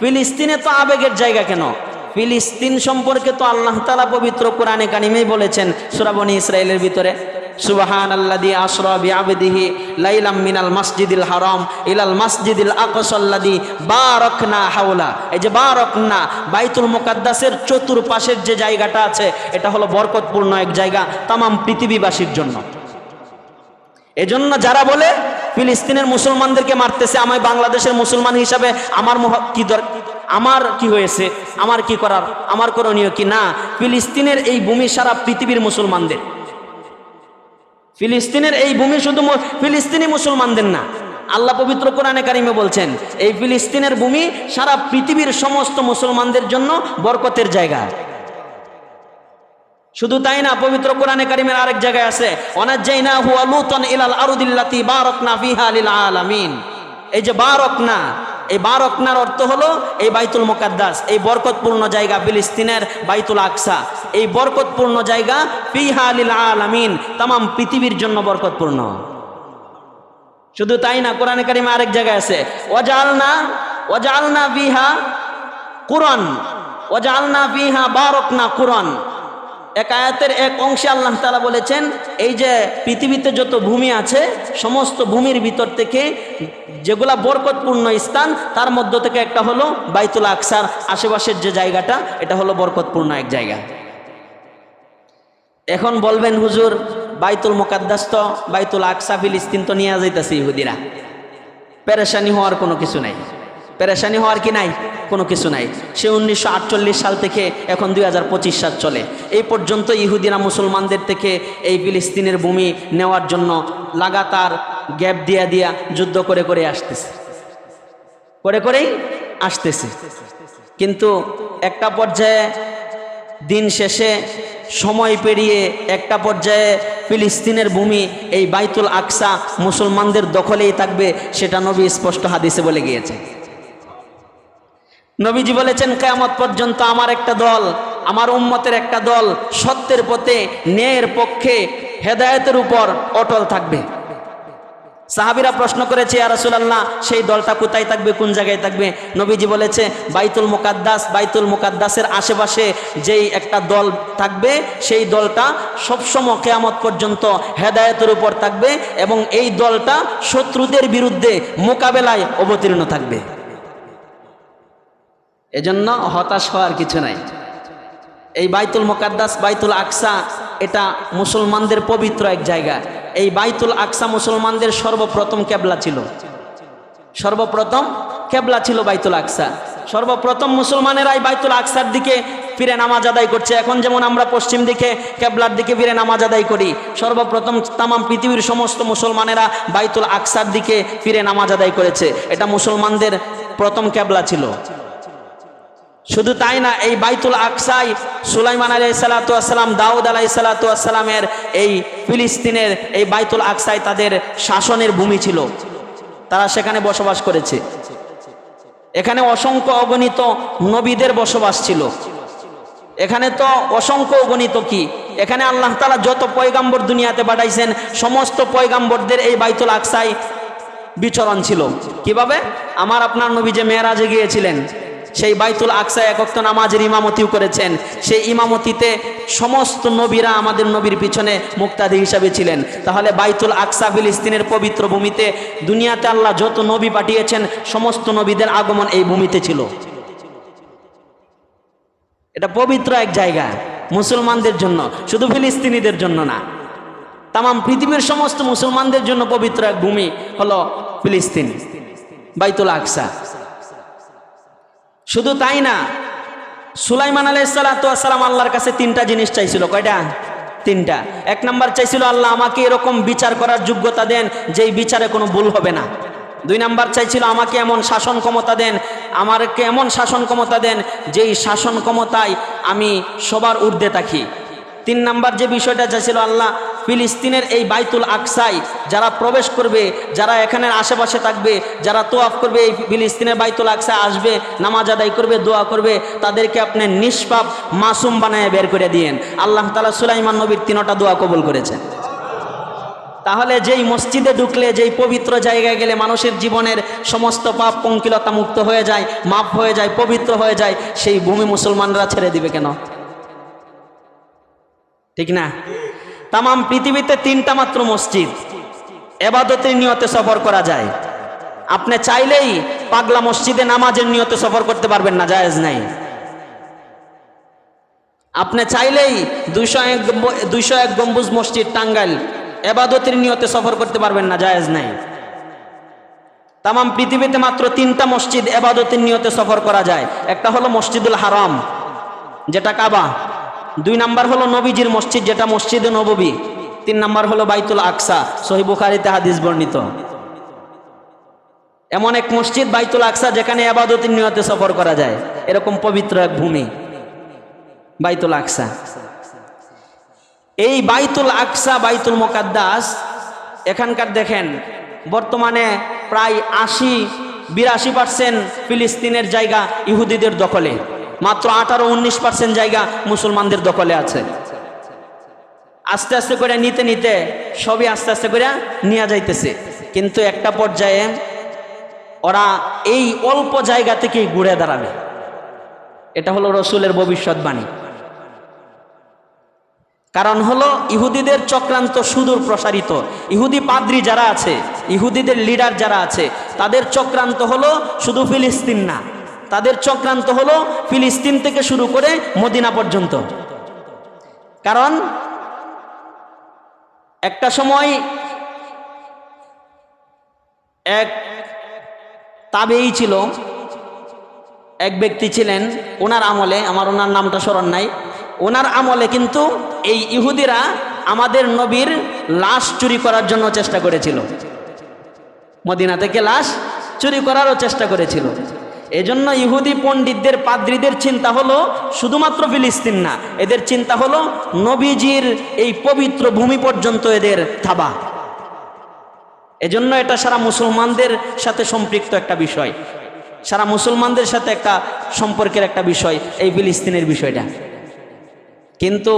ফিলিস্তিনে তো আবেগের জায়গা কেন? ফিলিস্তিন সম্পর্কে তো আল্লাহ তালা পবিত্র কোরআনে কানিমেই বলেছেন সুরাবনী ইসরায়েলের ভিতরে সুবাহান আল্লাদি আশরা বিআবদিহি লাইলাম মিনাল মসজিদিল হারাম ইলাল মসজিদিল আকসাল্লাদি বারাকনা হাওলা। এই যে বারাকনা, বাইতুল মুকাদ্দাসের চতুর্পাশের যে জায়গাটা আছে, এটা হলো বরকতপূর্ণ এক জায়গা তামাম পৃথিবীবাসীর জন্য। এজন্য যারা বলে ফিলিস্তিনের মুসলমানদেরকে মারতেছে, আমায় বাংলাদেশের মুসলমান হিসাবে আমার কি আমার কি হয়েছে? আমার কি করার? আমার করণীয় কি? না, ফিলিস্তিনের এই ভূমি সারা পৃথিবীর মুসলমানদের। ফিলিস্তিনের এই ভূমি শুধু ফিলিস্তিনি মুসলমানদের না। আল্লাহ পবিত্র কোরআনে কারিমে বলছেন, এই ফিলিস্তিনের ভূমি সারা পৃথিবীর সমস্ত মুসলমানদের জন্য বরকতের জায়গা। শুধু তাই না, পবিত্র কোরআনে কারিমের আরেক জায়গায় আছে অনাজ্জাইনা হুয়া লুতন ইলাল আরুদিল্লাতি বারাকনা ফিহা লিল আলামিন। এই যে বারকনা, এই বারকনার অর্থ হলো এই বাইতুল মুকাদ্দাস, এই বরকতপূর্ণ জায়গা ফিলিস্তিনের বাইতুল আকসা। এই বরকতপূর্ণ জায়গা ফিহা লিল আলামিন, তামাম পৃথিবীর জন্য বরকতপূর্ণ। শুধু তাই না, কোরআনে কারিমে আরেক জায়গায় আছে ওয়াজালনা ওয়াজালনা বিহা কুরআন ওয়াজালনা বিহা বারকনা কুরআন। এক আয়াতের এক অংশে আল্লাহ তালা বলেছেন, এই যে পৃথিবীতে যত ভূমি আছে, সমস্ত ভূমির ভিতর থেকে যেগুলা বরকতপূর্ণ স্থান, তার মধ্য থেকে একটা হলো বাইতুল আকসার, আশেপাশের যে জায়গাটা, এটা হলো বরকতপূর্ণ এক জায়গা। এখন বলবেন, হুজুর, বাইতুল মোকাদ্দাস তো বাইতুল আকসা, ফিলিস্তিন তো নিয়ে যাইতেছে ইহুদিরা। পেরেশানি হওয়ার কোনো কিছু নাই। পেরেশানি হওয়ার কি নাই? কোনো কিছু নাই। সে উনিশশো আটচল্লিশ সাল থেকে এখন দুই হাজার পঁচিশ সাল চলে। এই পর্যন্ত ইহুদিরা মুসলমানদের থেকে এই ফিলিস্তিনের ভূমি নেওয়ার জন্য লাগাতার গ্যাপ দিয়া দিয়া যুদ্ধ করে করে আসতেছে। করে করেই আসতেছে। কিন্তু একটা পর্যায়ে দিন শেষে সময় পেরিয়ে একটা পর্যায়ে ফিলিস্তিনের ভূমি এই বাইতুল আকসা মুসলমানদের দখলেই থাকবে, সেটা নবী স্পষ্ট হাদিসে বলে গিয়েছে। নবীজি বলেছেন, কেয়ামত পর্যন্ত আমার একটা দল, আমার উম্মতের একটা দল সত্যের পথে, ন্যায়ের পক্ষে, হেদায়তের উপর অটল থাকবে। সাহাবিরা প্রশ্ন করেছে আরাসুলাল্লাহ সেই দলটা কোথায় থাকবে, কোন জায়গায় থাকবে? নবীজি বলেছে, বাইতুল মুকাদ্দাস, বাইতুল মুকাদ্দাসের আশেপাশে যেই একটা দল থাকবে, সেই দলটা সবসময় কেয়ামত পর্যন্ত হেদায়তের উপর থাকবে এবং এই দলটা শত্রুদের বিরুদ্ধে মোকাবেলায় অবতীর্ণ থাকবে। এজন্য হতাশ হওয়ার কিছু নাই। এই বাইতুল মোকাদ্দাস, বাইতুল আকসা, এটা মুসলমানদের পবিত্র এক জায়গা। এই বাইতুল আকসা মুসলমানদের সর্বপ্রথম কেবলা ছিল। সর্বপ্রথম কেবলা ছিল বাইতুল আকসা। সর্বপ্রথম মুসলমানেরা এই বাইতুল আকসার দিকে ফিরে নামাজ আদায় করছে। এখন যেমন আমরা পশ্চিম দিকে কেবলার দিকে ফিরে নামাজ আদায় করি, সর্বপ্রথম তামাম পৃথিবীর সমস্ত মুসলমানেরা বাইতুল আকসার দিকে ফিরে নামাজ আদায় করেছে। এটা মুসলমানদের প্রথম কেবলা ছিল। শুধু তাই না, এই বাইতুল আকসাই সুলাইমান আলাই সালাতাম দাউদ আলাই সালাতামের এই ফিলিস্তিনের এই বাইতুল আকসাই তাদের শাসনের ভূমি ছিল। তারা সেখানে বসবাস করেছে। এখানে অসংখ্য অগণিত নবীদের বসবাস ছিল। এখানে তো অসংখ্য অগণিত কি? এখানে আল্লাহ তালা যত পয়গাম্বর দুনিয়াতে পাঠাইছেন, সমস্ত পয়গাম্বরদের এই বাইতুল আকসাই বিচরণ ছিল। কীভাবে? আমার আপনার নবী যে মেয়েরাজে গিয়েছিলেন সেই বাইতুল আকসা একক্ত নামাজের ইমামতিও করেছেন। সেই ইমামতিতে সমস্ত নবীরা আমাদের নবীর পিছনে মুক্তাদি হিসাবে ছিলেন। তাহলে বাইতুল আকসা ফিলিস্তিনের পবিত্র ভূমিতে দুনিয়াতে আল্লাহ যত নবী পাঠিয়েছেন, সমস্ত নবীদের আগমন এই ভূমিতে ছিল। এটা পবিত্র এক জায়গা, মুসলমানদের জন্য, শুধু ফিলিস্তিনিদের জন্য না। তামাম পৃথিবীর সমস্ত মুসলমানদের জন্য পবিত্র এক ভূমি হলো ফিলিস্তিন, বাইতুল আকসা। শুধু তাই না, সুলাইমান আলাইসালাম আল্লাহর কাছে তিনটা জিনিস চাইছিল। কয়টা? তিনটা। এক নাম্বার চাইছিল, আল্লাহ আমাকে এরকম বিচার করার যোগ্যতা দেন যেই বিচারে কোনো ভুল হবে না। দুই নাম্বার চাইছিল, আমাকে এমন শাসন ক্ষমতা দেন আমাকে এমন শাসন ক্ষমতা দেন যেই শাসন ক্ষমতায় আমি সবার ঊর্ধ্বে থাকি। তিন নাম্বার যে বিষয়টা চাইছিল, আল্লাহ ফিলিস্তিনের এই বাইতুল আকসাই, যারা প্রবেশ করবে, যারা এখানের আশেপাশে থাকবে, যারা তোয়াফ করবে, এই ফিলিস্তিনের বাইতুল আকসা আসবে, নামাজ আদায় করবে, দোয়া করবে, তাদেরকে আপনি নিষ্পাপ মাসুম বানায় বের করে দিয়েন। আল্লাহ তালা সুলাইমান নবীর তিনটা দোয়া কবুল করেছেন। তাহলে যেই মসজিদে ঢুকলে, যেই পবিত্র জায়গায় গেলে মানুষের জীবনের সমস্ত পাপ পঙ্কিলতা মুক্ত হয়ে যায় মাপ হয়ে যায়, পবিত্র হয়ে যায়, সেই ভূমি মুসলমানরা ছেড়ে দিবে কেন? ঠিক না? তামাম পৃথিবীতে তিনটা মাত্র মসজিদ। এবাদতের নিয়তে সফর করা যায়। আপনি চাইলেই পাগলা মসজিদে নামাজের নিয়তে সফর করতে পারবেন না, জায়েজ নাই। আপনি চাইলেই দুইশো এক দুইশো এক গম্বুজ মসজিদ টাঙ্গাইল এবাদতের নিয়তে সফর করতে পারবেন না, জায়েজ নাই। তামাম পৃথিবীতে মাত্র তিনটা মসজিদ এবাদতের নিয়তে সফর করা যায়। একটা হলো মসজিদুল হারাম, যেটা কাবা। দুই নাম্বার হলো নবীজির মসজিদ, যেটা মসজিদে নববী। তিন নাম্বার হলো বাইতুল আকসা, সহি বুখারিতে হাদিস বর্ণিত। এমন এক মসজিদ, বাইতুল আকসা, যেখানে আবাদতের নিয়তে সফর করা যায়। এরকম পবিত্র এক ভূমি, বাইতুল আকসা। এই বাইতুল আকসা, বাইতুল মোকাদ্দাস, এখানকার দেখেন, বর্তমানে প্রায় আশি, বিরাশি পার্সেন্ট ফিলিস্তিনের জায়গা ইহুদিদের দখলে। মাত্র আঠারো, উনিশ পার্সেন্ট জায়গা মুসলমানদের দখলে আছে। আস্তে আস্তে করে নিতে নিতে সবই আস্তে আস্তে করে নিয়ে যাইতেছে। কিন্তু একটা পর্যায়ে ওরা এই অল্প জায়গা থেকেই ঘুরে দাঁড়াবে। এটা হলো রসুলের ভবিষ্যৎবাণী কারণ হলো ইহুদিদের চক্রান্ত সুদূর প্রসারিত। ইহুদি পাদ্রি যারা আছে, ইহুদিদের লিডার যারা আছে, তাদের চক্রান্ত হলো শুধু ফিলিস্তিন না। তাদের চক্রান্ত হলো ফিলিস্তিন থেকে শুরু করে মদিনা পর্যন্ত। কারণ একটা সময় এক তাবেই ছিল, এক ব্যক্তি ছিলেন, ওনার আমলে, আমার ওনার নামটা স্মরণ নাই, ওনার আমলে কিন্তু এই ইহুদিরা আমাদের নবীর লাশ চুরি করার জন্য চেষ্টা করেছিল। মদিনা থেকে লাশ চুরি করারও চেষ্টা করেছিল। এজন্য ইহুদি পণ্ডিতদের, পাদ্রীদের চিন্তা হলো শুধুমাত্র ফিলিস্তিন না, এদের চিন্তা হলো নবীজির এই পবিত্র ভূমি পর্যন্ত এদের থাবা। এজন্য এটা সারা মুসলমানদের সাথে সম্পৃক্ত একটা বিষয়। সারা মুসলমানদের সাথে একটা সম্পর্কের একটা বিষয়, এই ফিলিস্তিনের বিষয়টা। কিন্তু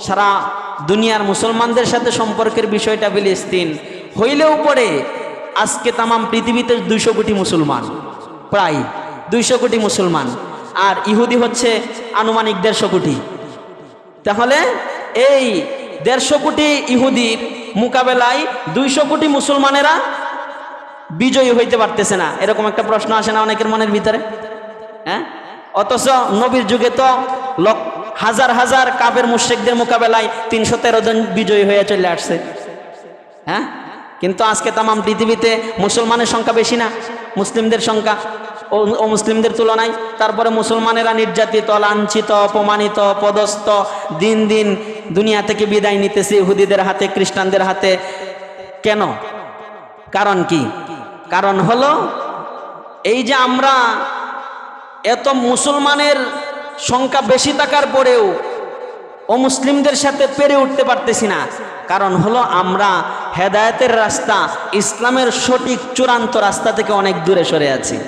সারা দুনিয়ার মুসলমানদের সাথে সম্পর্কের বিষয়টা ফিলিস্তিন। হইলেও পরে আজকে তামাম পৃথিবীতে দুইশো কোটি মুসলমান, প্রায়। দুইশো কোটি মুসলমান। আর ইহুদি হচ্ছে আনুমানিক দেড়শো কোটি। তাহলে এই দেড়শো কোটি ইহুদির মোকাবেলায় দুইশো কোটি মুসলমানেরা বিজয়ী হইতে পারতেছে না। এরকম একটা প্রশ্ন আসে না অনেকের মনের ভিতরে? হ্যাঁ? অথচ নবীর যুগে তো লক, হাজার হাজার কাবের মুশ্রিকদের মোকাবেলায় তিনশো তেরো জন বিজয়ী হয়ে চলে আসছে। হ্যাঁ? কিন্তু আজকে তামাম পৃথিবীতে মুসলমানের সংখ্যা বেশি না। মুসলিমদের সংখ্যা ও মুসলিমদের তুলনায়। তারপরে মুসলমানেরা নির্যাতিত, লাঞ্ছিত, অপমানিত, পদস্থ, দিন দিন দুনিয়া থেকে বিদায় নিতেছে ইহুদিদের হাতে, খ্রিস্টানদের হাতে। কেন? কারণ কি? কারণ হলো এই যে আমরা এত মুসলমানের সংখ্যা বেশি থাকার পরেও অমুসলিমদের সাথে পেরে উঠতে পারতেছি না। কারণ হলো আমরা হেদায়েতের রাস্তা, ইসলামের সঠিক চূড়ান্ত রাস্তা থেকে অনেক দূরে সরে আছি।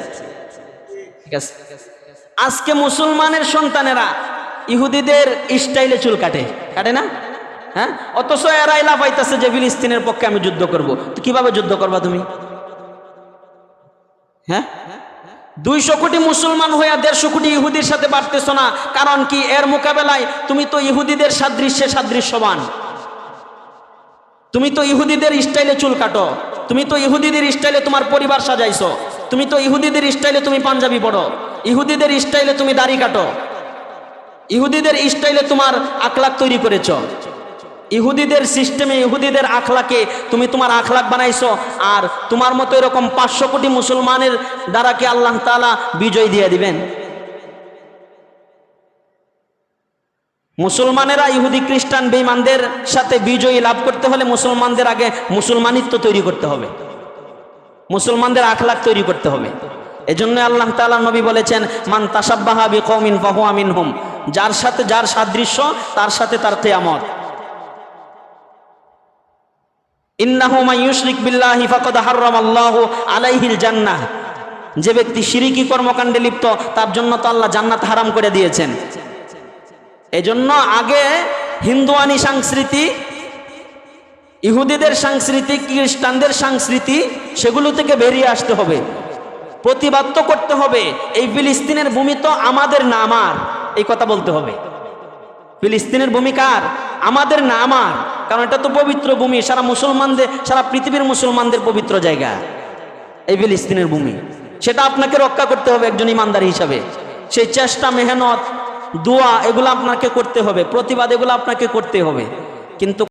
ঠিক আছে? আজকে মুসলমানের সন্তানেরা ইহুদিদের স্টাইলে চুল কাটে। কাটে না? হ্যাঁ? অথচ এরাই লাফাইতেছে যে ফিলিস্তিনের পক্ষে আমি যুদ্ধ করব। তো কীভাবে যুদ্ধ করবা তুমি? হ্যাঁ? দুইশো কোটি মুসলমান হইয়া দেড়শো কোটি ইহুদির সাথে পারতেছ না। কারণ কি? এর মোকাবেলায় তুমি তো ইহুদিদের সাদৃশ্যে সাদৃশ্যবান। তুমি তো ইহুদিদের স্টাইলে চুল কাটো। তুমি তো ইহুদিদের স্টাইলে তোমার পরিবার সাজাইছো। তুমি তো ইহুদিদের স্টাইলে তুমি পাঞ্জাবি পড়ো। ইহুদিদের স্টাইলে তুমি দাড়ি কাটো। ইহুদিদের স্টাইলে তোমার আকলাক তৈরি করেছ। ইহুদিদের সিস্টেমে, ইহুদিদের আখলাকে তুমি তোমার আখলাক বানাইছো আর তোমার মতো এরকম পাঁচশো কোটি মুসলমানের দ্বারা কি আল্লাহ তালা বিজয় দিয়ে দিবেন? মুসলমানেরা ইহুদি খ্রিস্টান বেঈমানদের সাথে বিজয়ী লাভ করতে হলে মুসলমানদের আগে মুসলমানিত্ব তৈরি করতে হবে। মুসলমানদের আখলাক তৈরি করতে হবে। এজন্য আল্লাহ তাআলা নবী বলেছেন, মান বিকৌমিন ফাহু আমিন হুম যার সাথে, যার সাদৃশ্য, তার সাথে তার কেয়ামত। জান্নাহ। যে ব্যক্তি শিরিকি কর্মকাণ্ডে লিপ্ত, তার জন্য তো আল্লাহ জান্নাত হারাম করে দিয়েছেন। এজন্য আগে হিন্দুয়ানি সংস্কৃতি, ইহুদিদের সংস্কৃতি, খ্রিস্টানদের সংস্কৃতি, সেগুলো থেকে বেরিয়ে আসতে হবে। প্রতিবাদ তো করতে হবে। এই ফিলিস্তিনের ভূমি তো আমাদের না আমার। এই কথা বলতে হবে। ফিলিস্তিনের ভূমি কার? আমাদের না আমার। কারণ এটা তো পবিত্র ভূমি, সারা মুসলমানদের, সারা পৃথিবীর মুসলমানদের পবিত্র জায়গা। এই ফিলিস্তিনের ভূমি। সেটা আপনাকে রক্ষা করতে হবে একজন ইমানদার হিসাবে। সেই চেষ্টা, মেহনত, দোয়া, এগুলো আপনাকে করতে হবে, প্রতিবাদ এগুলো আপনাকে করতে হবে। কিন্তু